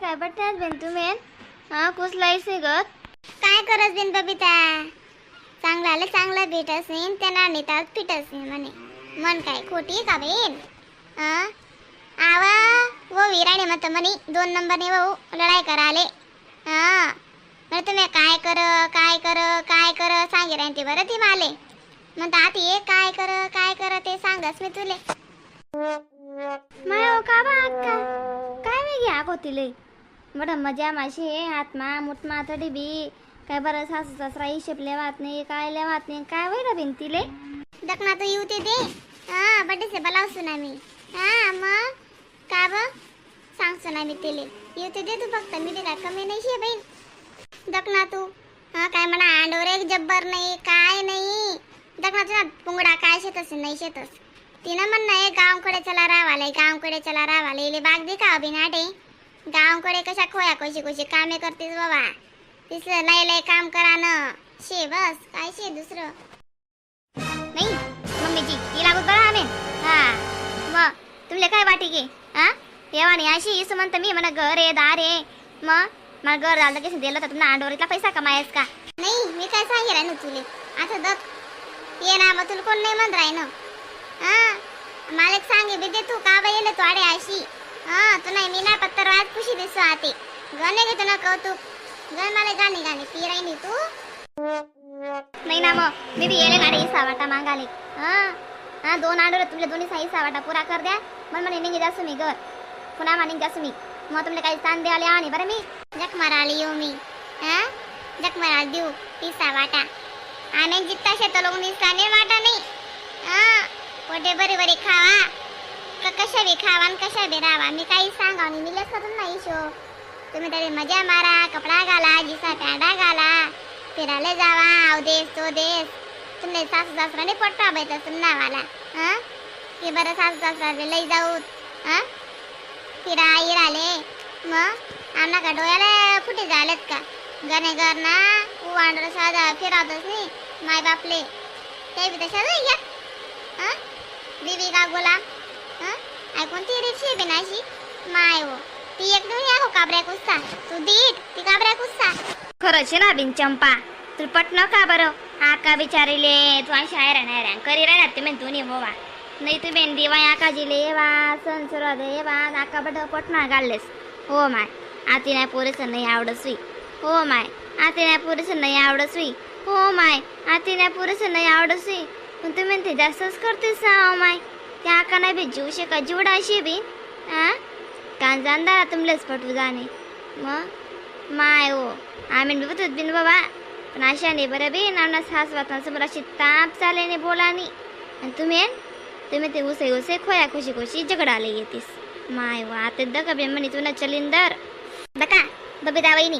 काय बट्ट्यात बेन तुम्ही हा कुसलायसे गत? काय करस बिन बबिता चांगला आलं चांगला भेट असेल त्यांना नेतात पीठ असेल म्हणे. मन काय खोटी का बेन हा आवा वो विराणे मत म्हणे दोन नंबरने वो लढाई करा आले हा बरं तुम्ही काय कर काय कर काय कर सांगे राहते बरं ती माले. म्हणता आता ये काय कर काय कर ते सांगस मी तुले. माय का बा काय वेगळी आग होती बरं मजा माशी हे हातमा मुठमा तडी बी काय बरं सासू सासरा हिशेबले लेवात नाही काय लेवात नाही. काय वय बिन तिले दखना तो. येऊ ते दे हा बड्डे से बोलावसो ना मी हा मग? का ब? सांगसो ना मी तिले. येऊ ते दे तू फक्त. मी ते काय कमी नाही शे बहीण दखना तू. हा काय म्हणा अंडोर एक जब्बर नाही काय नाही. दखना तुला पुंगडा काय शेतस नाही शेतस. तिनं म्हणणं आहे गावकडे चला रावाले गावकडे चला रावाले इले बाग दे का बिनाटे गावकडे कशा खोया कशी कशी कामे करतेस बाबा? तिसरं लय लय काम करा न. शे बस काय शे दुसरं? नाही मम्मीची ती लागू करा आम्ही. हा मग तुमले काय वाटी गे हा? येवानी अशी इसं म्हणतं मी म्हणा घर आहे दार आहे. मग मला घर झालं की दिलं तर तुम्हाला अंडोरीतला पैसा कमायस का? नाही मी काय सांगेल ना तुले? आता दक ये ना मग तुला कोण नाही म्हणत राही ना हा मला सांगे बी दे तू का बाई तु अडे अशी हा तो नाही मी नाही पत्तर वाट खुशी दिसतो आते गणे घेतो ना कौतुक. गण मला गाणी गाणी पी राही नी तू. नाही ना मग मी बी येले गाडी इसा वाटा मागाले. हा हा दोन आंडोर तुमच्या दोन्ही साई इसा वाटा पुरा कर द्या. मन म्हणे निघे जासू मी घर पुन्हा मानिक जासू मी. मग तुमले काही स्थान द्याले आणि बरं मी. जक माराली येऊ मी. हा जक माराल देऊ पिसा वाटा. आणि जित्ता शेत लोक निसताने वाटा नाही. हा पोटे बरे बरे खावा. कशा बी खावा आणि कशा बी राहावा मी काही सांगा आणि मी करून नाही शो. तुम्ही तरी मजा मारा कपडा घाला जिसा पॅडा घाला. फिरायला जावा आव देश तो देश तुमने सासू सासराने पट्टा बैत नावाला. हां? की बरं सासू सासराने लई जाऊ हां? फिरा इराले. मग? आमना का डोळ्याला फुटे झालेत का? गणे घर ना वांडर साधा फिरावतच नाही माय बापले ते बी तशा या हां? बीबी का गुलाम? हा? ऐकून ती रिक्षी नाशी माय हो ती एक दोन या हो काबऱ्या कुस्ता तू दीट ती काबऱ्या कुस्ता खरंच ना बिन चंपा? तू पटन का बरं आका बिचारीले तू अशी आहे नाही रा करी राहणार म्हणतो दोन्ही बोवा नाही तू बेन दिवा आकाजीले वा संसुर दे वा आका बट पटना घाललेस हो माय आती नाही पोरेसं नाही आवडत सुई। हो माय आती नाही पोरेसं नाही आवडत सुई। हो माय आती नाही पोरेसं नाही आवडत सुई। पण तू म्हणते जास्तच करतेस हो माय। त्या आका नाही बी जीव शे का? जीवडा अशी बी हा कांजांदारा तुमलेच पटवू जाणे. मग माय ओ आम्ही बी बघत बिन बाबा. पण अशा नाही बरं बी नाना सास वातांसमोर अशी ताप चाले नाही बोला आणि तुम्ही तुम्ही ते उसे उसे खोया खुशी खुशी झगडाले येतीस. माय वा आता दका बे म्हणे तुला चलिंदर. बका बबिता वहिनी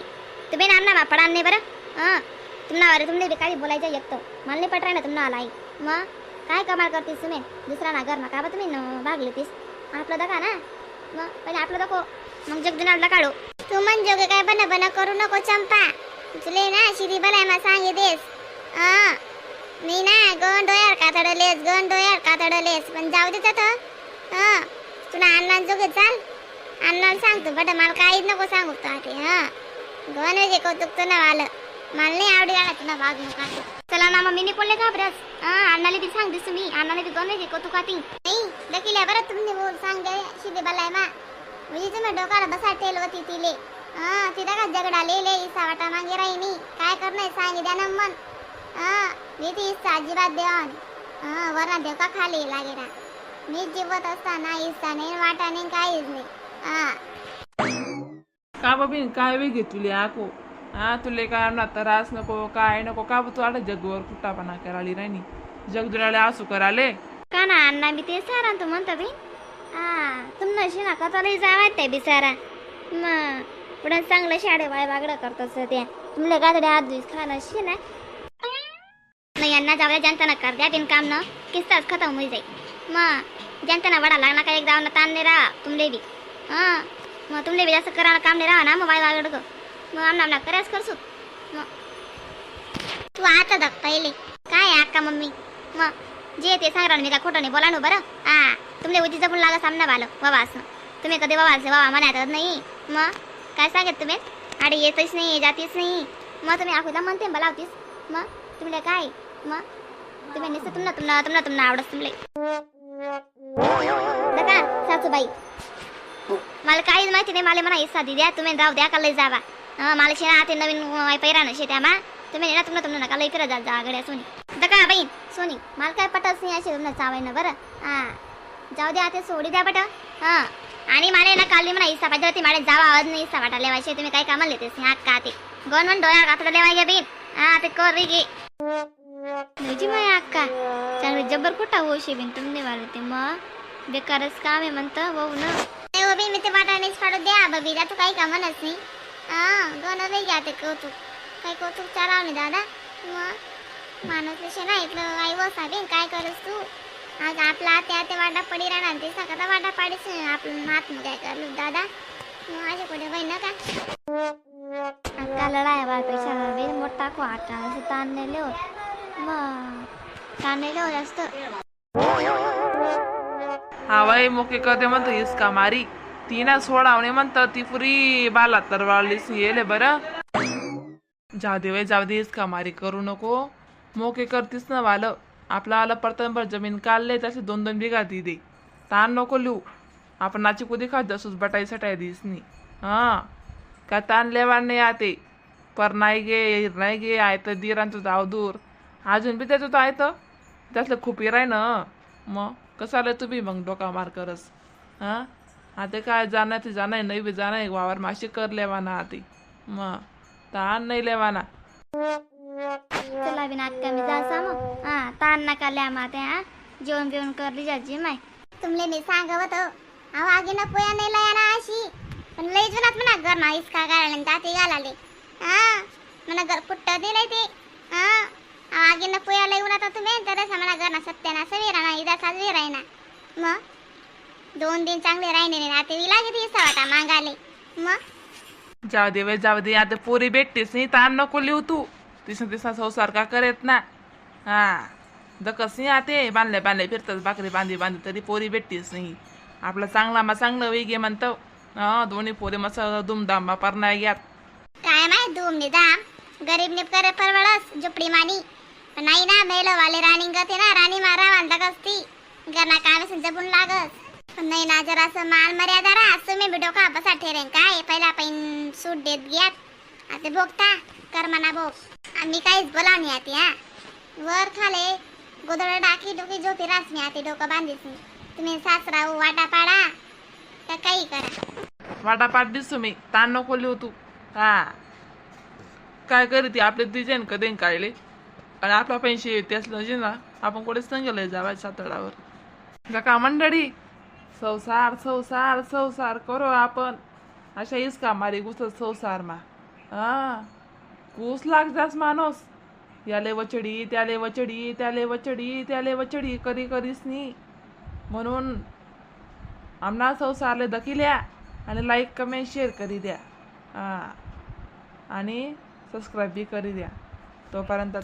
तुम्ही नामना मा पडा नाही बरं? हां तुम्हाला अरे तुमने बेकारी काही बोलायचं येतं मला नाही पटराय ना तुम्हाला आई. मग काय कमाल करतीस तुम्ही? दुसरा ना घर ना का बा तुम्ही भाग भागले तीस. आपलं दखा ना. मग पहिले आपलं दाखव. मग जगदुनाला काढू. तू मन जोगे काय बना बना करू नको चंपा. तुले ना शिरी बलाय मा सांगे देस मी ना गण डोयार कातडलेस गण डोयार कातडलेस. पण जाऊ दे तर हा तुला अण्णा जोगे चाल. अण्णाला सांगतो बट मला काहीच नको सांगू तो आते हा गण वेगे कौतुक तुला आलं मला नाही आवडी आला तुला भाग नका चला ना मग मी बोलले घाबरस. अण्णाला बी सांग दिसू मी. अण्णाला बी शिकवतो का ती नाही दकिल्या बरं तुम्ही बोल सांग दे शिरी बलाय मा. म्हणजे तुम्ही डोकाला बसा टेल होती तिले. हा तिथं का झगडा लेले इसा वाटा मागे राहिनी काय करणार सांगी द्या ना मन. हा मी ती इस्सा अजिबात देवान. हा वरना देव का खाली लागेरा मी जीवत असताना इस्सा नाही वाटा नाही काहीच नाही. हा का बाबी काय वेळ घेतली आको हा तुले काय ना त्रास नको काय नको का तू आला जगवर कुटापणा कराली राणी जग दुराले आसू कराले. का ना अण्णा बी ते सारा तू म्हणतो बी? हा तुमनं शिना नका चालू जावाय ते बिसारा मग पुढे चांगलं शाडे वाय वागडं करतच त्या तुमले गादडे हात दिवस खाणं ना नाही यांना जाऊया जनताना कर द्या बिन काम न. किस्ताच खतम होई जाई. मग जनताना वडा लागला का एक जाऊन ताण नाही राहा तुमले बी. हा मग तुमले बी जास्त करा काम नाही राहा ना मग बाय वागड मग आमना आमना करायच करसू तू आता दक पहिले. काय अक्का मम्मी? मग. जे ते सांग मी काय खोटं नाही बोला नो बरं? हा तुमले उजी जपून लागा सामना बालं बाबा असं तुम्ही कधी बाबा असे बाबा म्हणा नाही. मग. काय सांगत तुम्ही? अरे येतच नाही जातीच नाही. मग तुम्ही आखूला म्हणते मला होतीस? मग. तुम्ही काय? मग. तुम्ही नुसतं तुम्हाला तुम्हाला तुम्हाला तुम्हाला आवडत तुमले. दादा सासूबाई. मला काहीच माहिती नाही मला म्हणा दे द्या तुम्ही जाऊ द्या का लय जावा. हं, मला शेणा ते नवीन पैरा ना शेत्या मा तुम्ही ना तुम्हाला तुम्हाला नका लई फिरत जागड्या जा गड्या सोनी दका बाई सोनी मला काय पटत नाही असे तुम्हाला चावाय ना बरं हा जाऊ द्या ते सोडी द्या बट हा आणि मला ना काल म्हणा हिस्सा पाहिजे होती मला जावा आवाज नाही हिस्सा वाटा लेवायचे तुम्ही काय कामाला येतेस हा का ते गव्हर्नमेंट डोळ्या कातडा लेवाय गे बीन हा ते कर रे गे नजी माय अक्का चांगली जबर कुठा हो शेबीन तुम्ही वाले ते मग बेकारच काम आहे म्हणतं भाऊ ना नाही हो मी ते वाटाणेच पाडू द्या बबीला तू काही कामच नाही हा दोन नाही घ्या ते कौतुक काय कौतुक चाराव नाही दादा मग माणूस विषय नाही इथलं आई वसा काय करस तू आज आपला त्या ते वाटा पडी राहणार ते सकाळचा वाटा पाडीच आपलं हात काय करलो दादा मग असे कुठे बहीण का अक्का लढाया बापेक्षा बी मोठा को आटा असं ताण नाही लिहो मग ताण नाही लिहो जास्त हा वय मोके कधी म्हणतो इसका मारी ती सोडावणे म्हणतं ती पुरी बाला तर वाळलीस येले बरं. जाऊ दे वय जाऊ देस कमारी मारी करू नको. मोके करतीस ना वालं आपला आलं परतंबर जमीन काढले तसे दोन दोन बिघा दि दे ताण नको लिहू. आपण नाची कुदी खात जसूस बटाई सटाई दिसनी हा. का ताण लेवा नाही आते. पर नाही गे नाही गे आहे तर दिरांचं जाव दूर. अजून बी त्याचं आहे तर त्यातलं खूप आहे ना. मग कसं आलं तुम्ही मग डोका मार करस? हां? आता काय जाणार ते जाणार नाही बी जाणार वावर माशी कर लेवाना आते म ताण नाही लेवाना. चला बिन अक्का जा मग. हा ताण नका ल्या माते हा. जेवण बिवण करली जाजी माय. तुमले मी सांगवत अहो आगी ना पोया नाही लया ना अशी. पण लई जुनात म्हणा घर ना इसका गाळाले ताती घालाले हा म्हणा घर पुट्ट दिले ते. हा अहो आगी ना पोया लई उन्हात तुम्ही. तर म्हणा घर ना सत्याना सवीरा ना इदा साजवी विराय ना. मग दोन दिन चांगले राहिले नाही नाते विला इसा वाटा मागाले. मग? जाऊ दे जाऊ दे आता पोरी भेटतेस नाही ताण नको लिहू तू. तिसं तिसा संसार का करेत ना? हा. दकस नाही आते बांधले बांधले फिरतात बाकरी बांधी बांधी तरी पोरी भेटतीस नाही. आपला चांगला मा चांगलं वेगे म्हणतो. हा दोन्ही पोरी मस्त दुमदाम बापार नाही यात काय माहीत धूम निदाम गरीब ने करे परवडस झोपडी मानी. पण नाही ना मेलं वाले राणी गते ना राणी मारा बांधक असती घरना काम जपून लागस. पण नाही ना जरा असं माल मर्यादा रा असं मी बिडो का बसा ठेरेन काय? पहिला पैन सूट देत घ्यात आता भोगता. कर्मना भोग. आम्ही काहीच बोलावणी आती हा. वर खाले. गोदळ डाकी डोकी झोपी रास मी आती डोकं बांधीस मी. तुम्ही सासरा हो, वाटा पाडा. तर काही करा. वाटापाट दिसतो मी. ताण नको लिहू तू. हा. काय करीत आपले डिझाईन कधी काढले आणि आपला पैसे येते असलं ना आपण कुठेच नाही गेलोय जावा सातडावर का मंडळी? संसार संसार संसार करो आपण अशा इसका मारी घुसत संसारमा हां हा घुस लागजास माणूस याले वचडी त्याले वचडी त्याले वचडी त्याले वचडी करी करीस नी म्हणून आमना संसारले दखिल्या आणि लाईक कमेंट शेअर करी द्या हां आणि सबस्क्राईब बी करी द्या तोपर्यंत